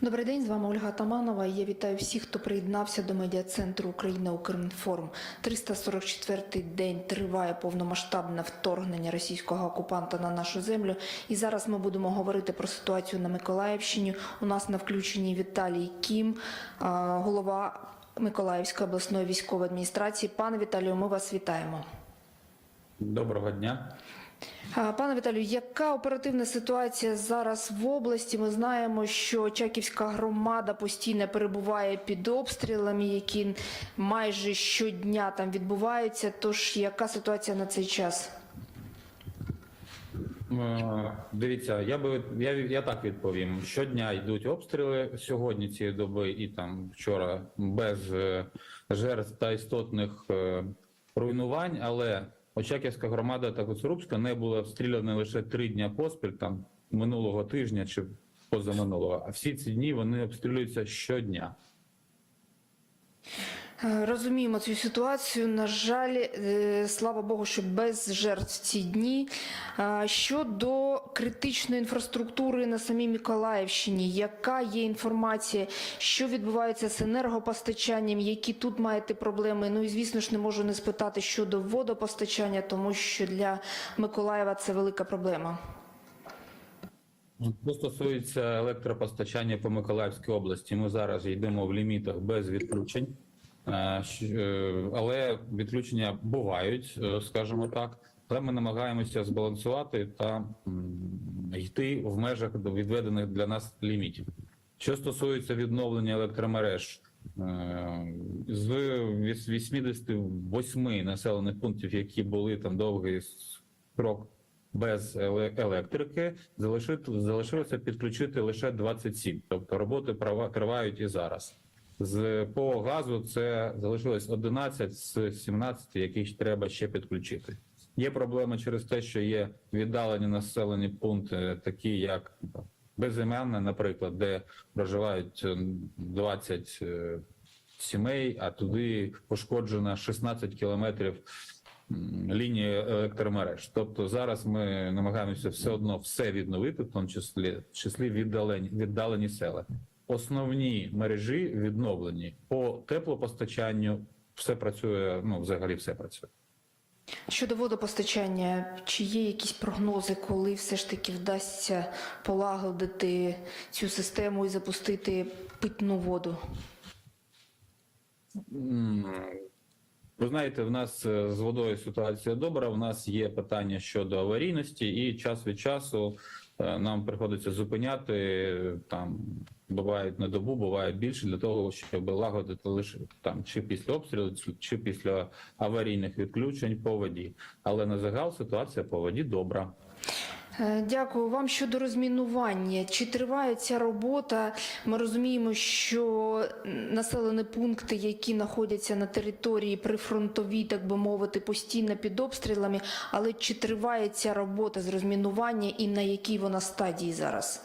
Добрий день, з вами Ольга Таманова. Я вітаю всіх, хто приєднався до медіа-центру Україна Укрінформ. 344-й день триває повномасштабне вторгнення російського окупанта на нашу землю. І зараз ми будемо говорити про ситуацію на Миколаївщині. У нас на включенні Віталій Кім, голова Миколаївської обласної військової адміністрації. Пане Віталію, ми вас вітаємо. Доброго дня. Пане Віталію, яка оперативна ситуація зараз в області? Ми знаємо, що Чаківська громада постійно перебуває під обстрілами, які майже щодня там відбуваються. Тож яка ситуація на цей час? Е, Дивіться, я би я, я так відповім. Щодня йдуть обстріли сьогодні цієї доби і там вчора без е, жертв та істотних е, руйнувань, але Очаківська громада та Гуцурубська не була обстріляна лише три дні поспіль, там минулого тижня чи позаминулого. А всі ці дні вони обстрілюються щодня. Е, Розуміємо цю ситуацію. На жаль, е, слава Богу, що без жертв ці дні. Щодо критичної інфраструктури на самій Миколаївщині, яка є інформація, що відбувається з енергопостачанням, які тут маєте проблеми? Ну і звісно ж не можу не спитати щодо водопостачання, тому що для Миколаєва це велика проблема. Що стосується електропостачання по Миколаївській області, ми зараз йдемо в лімітах без відключень, Е, е, але відключення бувають, е, скажімо так. Але ми намагаємося збалансувати та йти в межах відведених для нас лімітів. Що стосується відновлення електромереж, е, з віс- 88 населених пунктів, які були там довгий срок без електрики, залишилося підключити лише 27. Тобто роботи тривають і зараз. З по газу це залишилось 11 з 17, яких треба ще підключити. Є проблеми через те, що є віддалені населені пункти, такі як безіменне, наприклад, де проживають е, 20 е, сімей, а туди пошкоджено 16 кілометрів лінії електромереж. Тобто зараз ми намагаємося все одно все відновити, в тому числі, числі віддалені, віддалені села. Основні мережі відновлені по теплопостачанню. Все працює, ну взагалі все працює. Щодо водопостачання, чи є якісь прогнози, коли все ж таки вдасться полагодити цю систему і запустити питну воду? Ви знаєте, в нас е, з водою ситуація добра. В нас є питання щодо аварійності, і час від часу нам приходиться зупиняти е, там. Бувають на добу, буває більше для того, щоб лагодити лише там чи після обстрілу, чи після аварійних відключень по воді. Але на загал ситуація по воді добра. Е, Дякую вам щодо розмінування. Чи триває ця робота? Ми розуміємо, що населені пункти, які знаходяться на території прифронтовій, так би мовити, постійно під обстрілами. Але чи триває ця робота з розмінування і на якій вона стадії зараз?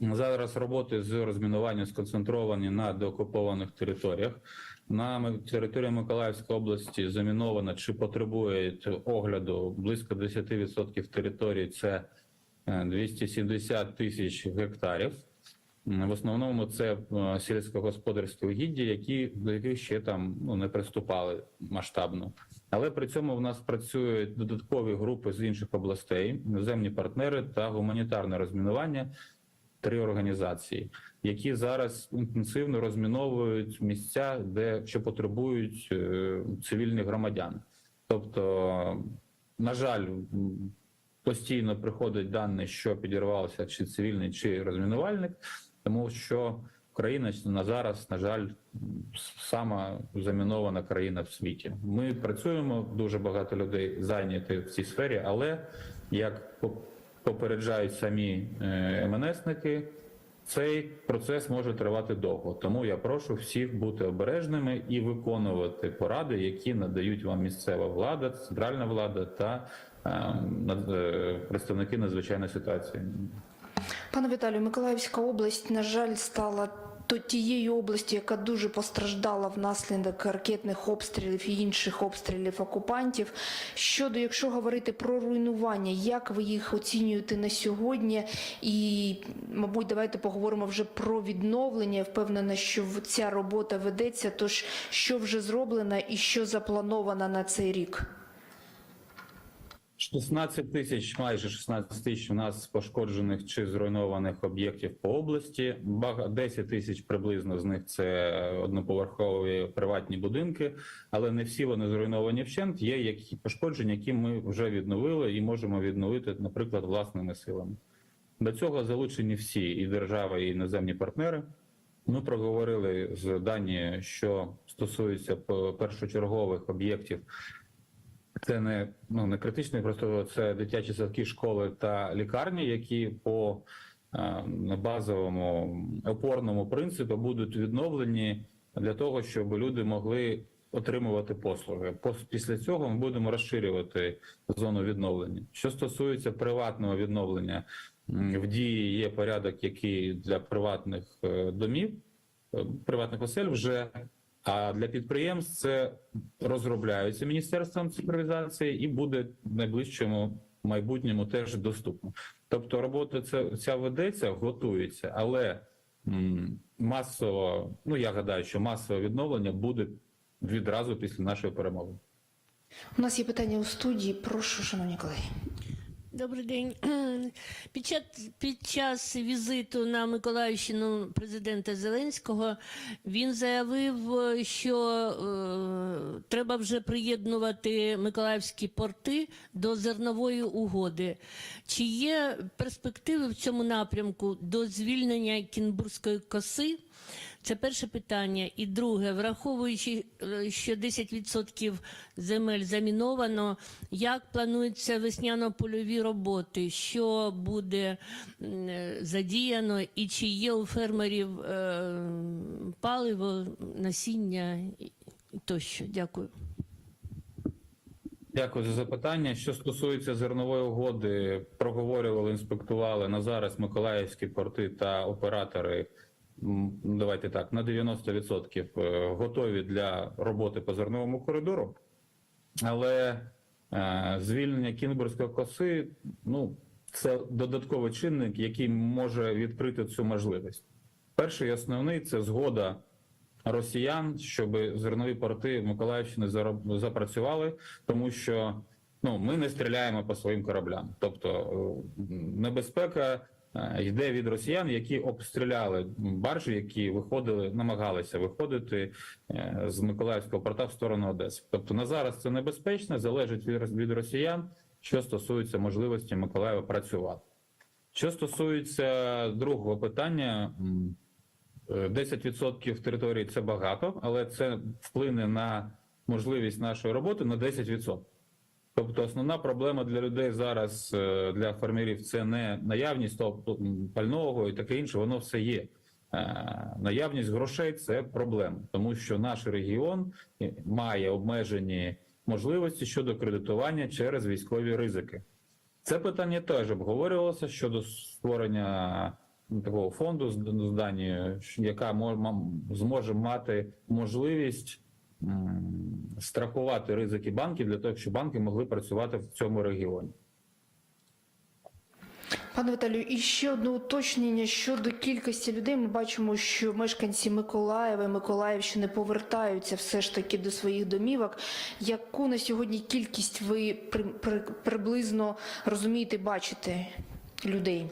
Зараз роботи з розмінування сконцентровані на деокупованих територіях. На території Миколаївської області заміновано чи потребують огляду близько 10% території. Це е, 270 тисяч гектарів. В основному це е, сільськогосподарські угіддя, які до яких ще там ну не приступали масштабно. Але при цьому в нас працюють додаткові групи з інших областей, іноземні партнери та гуманітарне розмінування три організації, які зараз інтенсивно розміновують місця, де що потребують е, цивільні громадяни. Тобто, на жаль, постійно приходять дані, що підірвався чи цивільний, чи розмінувальник, тому що Україна на зараз, на жаль, сама замінована країна в світі. Ми працюємо, дуже багато людей зайняті в цій сфері, але як попереджають самі е, МНСники, цей процес може тривати довго. Тому я прошу всіх бути обережними і виконувати поради, які надають вам місцева влада, центральна влада та е, е, представники надзвичайної ситуації. Пане Віталію, Миколаївська область, на жаль, стала то тієї області, яка дуже постраждала внаслідок ракетних обстрілів і інших обстрілів окупантів. Щодо, якщо говорити про руйнування, як ви їх оцінюєте на сьогодні? І, мабуть, давайте поговоримо вже про відновлення. Я впевнена, що ця робота ведеться. Тож що вже зроблено і що заплановано на цей рік? 16 тисяч, майже 16 тисяч у нас пошкоджених чи зруйнованих об'єктів по області. Бага- 10 тисяч приблизно з них це одноповерхові приватні будинки, але не всі вони зруйновані вщент. Є які пошкодження, які ми вже відновили і можемо відновити, наприклад, власними силами. До цього залучені всі і держава, і іноземні партнери. Ми проговорили з Данією, що стосується першочергових об'єктів це не ну не критичний, просто це дитячі садки, школи та лікарні, які по е, базовому опорному принципу будуть відновлені для того, щоб люди могли отримувати послуги. Пос- Після цього ми будемо розширювати зону відновлення. Що стосується приватного відновлення, в дії є порядок, який для приватних е, домів, е, приватних осель вже а для підприємств це розробляється міністерством цифровізації і буде в найближчому майбутньому теж доступно. Тобто, робота ця, ця ведеться, готується, але масово, ну я гадаю, що масове відновлення буде відразу після нашої перемоги. У нас є питання у студії. Прошу, шановні колеги. Добрий день. Під час, під час візиту на Миколаївщину президента Зеленського він заявив, що е, треба вже приєднувати миколаївські порти до зернової угоди. Чи є перспективи в цьому напрямку до звільнення Кінбурзької коси? Це перше питання. І друге, враховуючи, е, що 10% земель заміновано, як плануються весняно-польові роботи, що буде задіяно, і чи є у фермерів е, паливо, насіння тощо? Дякую. Дякую за запитання. Що стосується зернової угоди, проговорювали, інспектували на зараз Миколаївські порти та оператори. Давайте так на 90% е, готові для роботи по зерновому коридору, але звільнення Кінбурзької коси ну це додатковий чинник, який може відкрити цю можливість. Перший основний це згода росіян, щоб зернові порти Миколаївщини запрацювали, тому що ну ми не стріляємо по своїм кораблям. Тобто е, небезпека е, йде від росіян, які обстріляли баржі, які виходили, намагалися виходити е, з Миколаївського порта в сторону Одеси. Тобто на зараз це небезпечно, залежить від, рос- росіян, що стосується можливості Миколаєва працювати. Що стосується другого питання, м, е, 10% території це багато, але це вплине на можливість нашої роботи на 10%. Тобто основна проблема для людей зараз, е, для фермерів, це не наявність того пального і таке інше, воно все є. Е, Наявність грошей це проблема, тому що наш регіон е, має обмежені можливості щодо кредитування через військові ризики. Це питання теж обговорювалося щодо створення такого фонду з Данією, яка мо- зможе мати можливість страхувати ризики банків для того, щоб банки могли працювати в цьому регіоні. Пане Віталію, і ще одне уточнення щодо кількості людей. Ми бачимо, що мешканці Миколаєва і Миколаївщини повертаються все ж таки до своїх домівок. Яку на сьогодні кількість ви при, при, приблизно розумієте, бачите людей?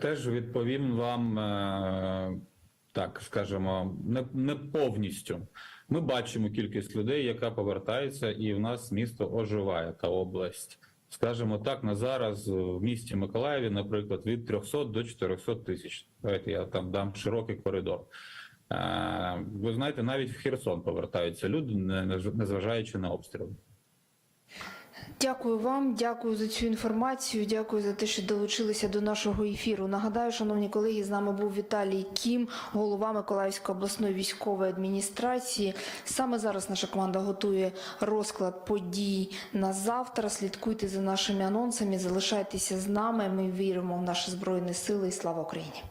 Теж відповім вам е, так, скажемо, не, не повністю. Ми бачимо кількість людей, яка повертається, і в нас місто оживає та область. Скажімо так, на зараз в місті Миколаєві, наприклад, від 300 до 400 тисяч. Давайте я там дам широкий коридор. Е, Ви знаєте, навіть в Херсон повертаються люди, не- не- незважаючи на обстріли. Дякую вам, дякую за цю інформацію. Дякую за те, що долучилися до нашого ефіру. Нагадаю, шановні колеги, з нами був Віталій Кім, голова Миколаївської обласної військової адміністрації. Саме зараз наша команда готує розклад подій на завтра. Слідкуйте за нашими анонсами, залишайтеся з нами. Ми віримо в наші збройні сили і слава Україні.